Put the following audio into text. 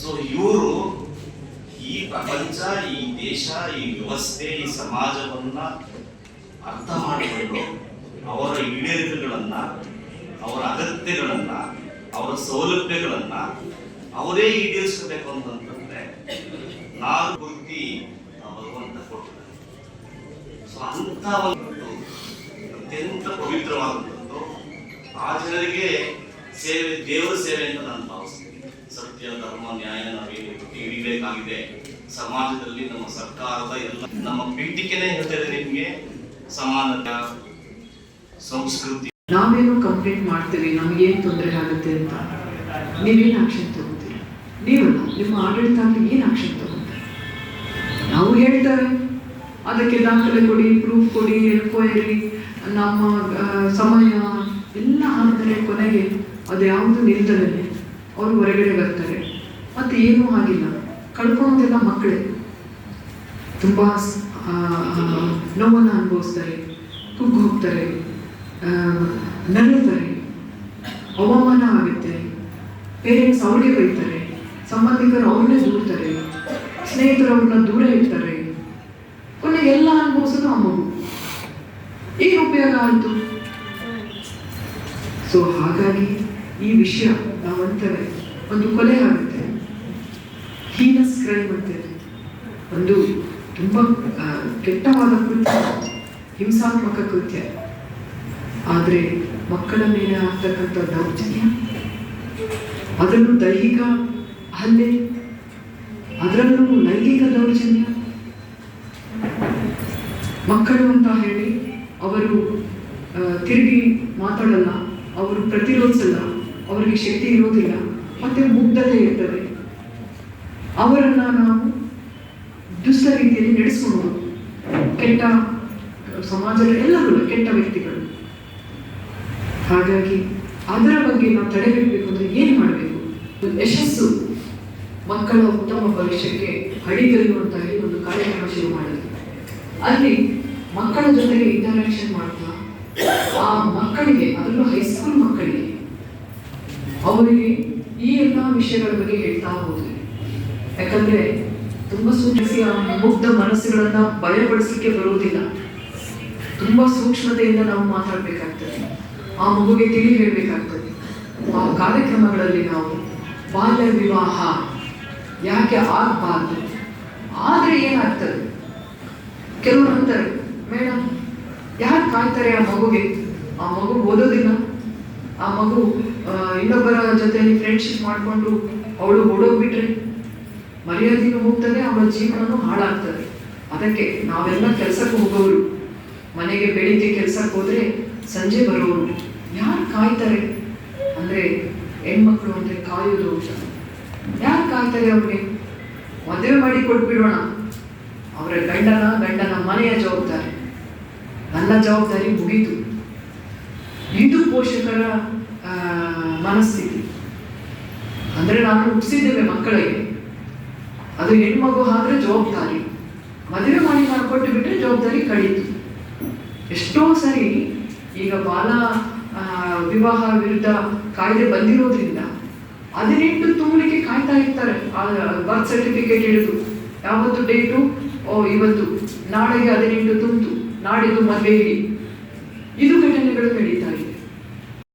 So ಇವರು ಈ ಪ್ರಪಂಚ, ಈ ದೇಶ, ಈ ವ್ಯವಸ್ಥೆ, ಈ ಸಮಾಜವನ್ನ ಅರ್ಥ ಮಾಡಿಕೊಂಡು ಅವರ ಈಡೇರಿಕೆಗಳನ್ನ, ಅವರ ಅಗತ್ಯಗಳನ್ನ, ಅವರ ಸೌಲಭ್ಯಗಳನ್ನ ಅವರೇ ಈಡೇರಿಸಬೇಕು ಅಂತಂತಂದ್ರೆ ನಾಲ್ಕು ಗುರುತಿ ಭಗವಂತ ಕೊಟ್ಟಿದ್ದಾರೆ ಸೊ ಅಂತ ಒಂದು ಅತ್ಯಂತ ಪವಿತ್ರವಾದಂಥದ್ದು ಆ ಜನರಿಗೆ ಸೇವೆ, ದೇವರ ಸೇವೆ ಅಂತ ಹಿಡಿಬೇಕಾಗಿದೆ ಸಮಾಜದಲ್ಲಿ ನಮ್ಮ ಸರ್ಕಾರದ ಎಲ್ಲ ನಮ್ಮ ಪೀಠಿಕೆನೆ ಹೇಳ್ತಾ ಇದೆ ನಿಮಗೆ. ಸಮಾನತೆ, ಸಂಸ್ಕೃತಿ. ನಾವೇನು ಕಂಪ್ಲೇಂಟ್ ಮಾಡ್ತೀವಿ ನಮಗೇನು ತೊಂದರೆ ಆಗುತ್ತೆ ಅಂತ? ನೀವೇನು ಆಕ್ಷನ್ ತಗೋತೀರ? ನೀವು ನಿಮ್ಮ ಆಡಳಿತಾಂಗ ಏನು ಆಕ್ಷನ್ ತಗೋತಾರೆ? ನಾವು ಹೇಳ್ತಾರೆ ಅದಕ್ಕೆ ದಾಖಲೆ ಕೊಡಿ ಪ್ರೂಫ್ ಕೊಡಿ ಎನ್ಕ್ವೈರಿ ನಮ್ಮ ಸಮಯ, ಎಲ್ಲ ಆದರೆ ಕೊನೆಗೆ ಅದು ಯಾವುದು ನಿಲ್ದಲೇ ಅವರು ಹೊರಗಡೆ ಬರ್ತಾರೆ. ಮತ್ತೆ ಏನೂ ಆಗಿಲ್ಲ. ಕಳ್ಕೊಳೋದೆಲ್ಲ ಮಕ್ಕಳೇ ತುಂಬ ನೋವನ್ನು ಅನುಭವಿಸ್ತಾರೆ ಹೋಗ್ತಾರೆ ಆ, ನರಳುತ್ತಾರೆ ಅವಮಾನ ಆಗುತ್ತೆ. ಪೇರೆಂಟ್ಸ್ ಅವ್ರಿಗೆ ಬೈತಾರೆ ಸಂಬಂಧಿಕರು ಅವ್ರನ್ನೇ ದೂರ್ತಾರೆ ಸ್ನೇಹಿತರು ಅವ್ರನ್ನ ದೂರ ಇರ್ತಾರೆ ಕೊನೆಗೆ ಎಲ್ಲ ಅನುಭವಿಸೋದು ಆ ಮಗು. ಏನು ಉಪಯೋಗ ಆಯಿತು? ಸೊ ಹಾಗಾಗಿ ಈ ವಿಷಯ ನಾವಂತಾರೆ ಒಂದು ಕೊಲೆ ಆಗುತ್ತೆ. ಹೀನಸ್ ಕ್ರೈಮ್ ಒಂದು ತುಂಬ ಕೆಟ್ಟವಾದ ಕೃತ್ಯ, ಹಿಂಸಾತ್ಮಕ ಕೃತ್ಯ. ಆದರೆ ಮಕ್ಕಳ ಮೇಲೆ ಆಗ್ತಕ್ಕಂಥ ದೌರ್ಜನ್ಯ, ಅದರಲ್ಲೂ ದೈಹಿಕ ಹಲ್ಲೆ, ಅದರಲ್ಲೂ ಲೈಂಗಿಕ ದೌರ್ಜನ್ಯ. ಮಕ್ಕಳು ಅಂತ ಹೇಳಿ ಅವರು ತಿರುಗಿ ಮಾತಾಡಲ್ಲ, ಅವರು ಪ್ರತಿರೋಧಿಸಲ್ಲ, ಅವರಿಗೆ ಶಕ್ತಿ ಇರೋದಿಲ್ಲ, ಮತ್ತೆ ಮುಗ್ಧತೆ ಇರ್ತದೆ. ಅವರನ್ನ ನಾವು ದುಷ್ಟ ರೀತಿಯಲ್ಲಿ ನಡೆಸ್ಕೊಂಡು ಕೆಟ್ಟ ಸಮಾಜದ ಎಲ್ಲರೂ ಕೆಟ್ಟ ವ್ಯಕ್ತಿಗಳು. ಹಾಗಾಗಿ ಅದರ ಬಗ್ಗೆ ನಾವು ತಡೆಗಟ್ಟಬೇಕು ಅಂದರೆ ಏನು ಮಾಡಬೇಕು? ಯಶಸ್ಸು ಮಕ್ಕಳ ಉತ್ತಮ ಭವಿಷ್ಯಕ್ಕೆ ಅಡಿಗಲ್ಲು ಅಂತ ಹೇಳಿ ಒಂದು ಕಾರ್ಯಕ್ರಮ ಶುರು ಮಾಡಿದ್ರು ಅಲ್ಲಿ ಮಕ್ಕಳ ಜೊತೆಗೆ ಇಂಟರಾಕ್ಷನ್ ಮಾಡ್ತಾ, ಆ ಮಕ್ಕಳಿಗೆ, ಅದರಲ್ಲೂ ಹೈಸ್ಕೂಲ್ ಮಕ್ಕಳಿಗೆ, ಅವರಿಗೆ ಈ ಎಲ್ಲ ವಿಷಯಗಳ ಬಗ್ಗೆ ಹೇಳ್ತಾ ಹೋದ್ವಿ. ಯಾಕಂದ್ರೆ ತುಂಬಾ ಸೂಚಿಸಿ ಆ ಮುಗ್ಧ ಮನಸ್ಸುಗಳನ್ನ ಭಯಪಡಿಸಲಿಕ್ಕೆ ಬರುವುದಿಲ್ಲ. ತುಂಬಾ ಸೂಕ್ಷ್ಮತೆಯಿಂದ ನಾವು ಮಾತಾಡ್ಬೇಕಾಗ್ತದೆ. ಆ ಮಗುಗೆ ತಿಳಿ ಹೇಳ್ಬೇಕಾಗ್ತದೆ. ಆ ಕಾರ್ಯಕ್ರಮಗಳಲ್ಲಿ ನಾವು ಬಾಲ್ಯ ವಿವಾಹ ಯಾಕೆ ಆಗಬಾರ್ದು? ಆದ್ರೆ ಏನಾಗ್ತದೆ? ಕೆಲವರು ಅಂತಾರೆ ಮೇಡಮ್ ಯಾರು ಕಾಯ್ತಾರೆ ಆ ಮಗುಗೆ? ಆ ಮಗು ಓದೋದಿಲ್ಲ. ಆ ಮಗು ಇನ್ನೊಬ್ಬರ ಜೊತೆ ಫ್ರೆಂಡ್ಶಿಪ್ ಮಾಡಿಕೊಂಡು ಅವಳು ಓಡೋಗ್ಬಿಟ್ರೆ ಮರ್ಯಾದೆನೂ ಹೋಗ್ತದೆ ಅವರ ಜೀವನನೂ ಹಾಳಾಗ್ತದೆ. ಅದಕ್ಕೆ ನಾವೆಲ್ಲ ಕೆಲಸಕ್ಕೆ ಹೋಗೋರು ಮನೆಗೆ ಬೆಳಿಗ್ಗೆ ಕೆಲಸಕ್ಕೆ ಹೋದ್ರೆ ಸಂಜೆ ಬರೋರು ಯಾರು ಕಾಯ್ತಾರೆ? ಅಂದ್ರೆ ಹೆಣ್ಮಕ್ಳು ಅಂದ್ರೆ ಕಾಯೋದು ಅಂತ. ಯಾರು ಕಾಯ್ತಾರೆ ಅವ್ರಿಗೆ? ಮದುವೆ ಮಾಡಿ ಕೊಟ್ಬಿಡೋಣ. ಅವರ ಗಂಡನ ಗಂಡನ ಮನೆಯ ಜವಾಬ್ದಾರಿ. ನನ್ನ ಜವಾಬ್ದಾರಿ ಮುಗೀತು. ಇದು ಪೋಷಕರ ಆ, ಮನಸ್ಥಿತಿ ಅಂದ್ರೆ ನಾನು ಹುಟ್ಟಿಸಿದ್ದೇವೆ ಮಕ್ಕಳಿಗೆ ಅದು ಹೆಣ್ಮಗು ಆದ್ರೆ ಜವಾಬ್ದಾರಿ. ಮದುವೆ ಮಾಡಿ ಮಾಡಿಕೊಟ್ಟು ಬಿಟ್ಟರೆ ಜವಾಬ್ದಾರಿ ಕಳೀತು. ಎಷ್ಟೋ ಸರಿ ಈಗ ಬಾಲ ವಿವಾಹ ವಿರುದ್ಧ ಕಾಯ್ದೆ ಬಂದಿರೋದ್ರಿಂದ ಹದಿನೆಂಟು ತುಂಬಲಿಕ್ಕೆ ಕಾಯ್ತಾ ಇರ್ತಾರೆ. ಬರ್ತ್ ಸರ್ಟಿಫಿಕೇಟ್ ಹಿಡಿದು ಯಾವತ್ತು ಡೇಟು ಓ, ಇವತ್ತು. ನಾಳೆಗೆ ಹದಿನೆಂಟು ತುಂಬಿತು ನಾಡಿದ್ದು ಮದುವೆ ಇದು ಘಟನೆಗಳು ನಡೀತಾ